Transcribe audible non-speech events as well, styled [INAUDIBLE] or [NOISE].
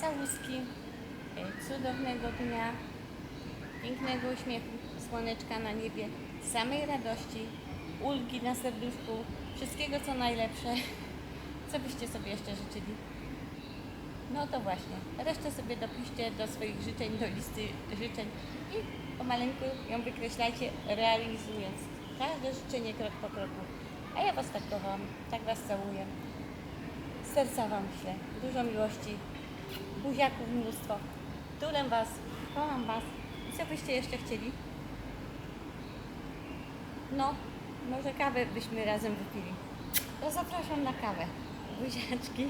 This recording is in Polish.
całuski, cudownego dnia, pięknego uśmiechu, słoneczka na niebie, samej radości, ulgi na serduszku, wszystkiego co najlepsze. [LAUGHS] Co byście sobie jeszcze życzyli? No to właśnie, resztę sobie dopiszcie do swoich życzeń, do listy życzeń i pomaleńku ją wykreślajcie, realizując każde życzenie krok po kroku. A ja Was tak kocham, tak Was całuję. Serca Wam ślę, dużo miłości, buziaków mnóstwo. Tulę Was, kocham Was. Co byście jeszcze chcieli? No, może kawę byśmy razem wypili. To zapraszam na kawę. Buziaczki.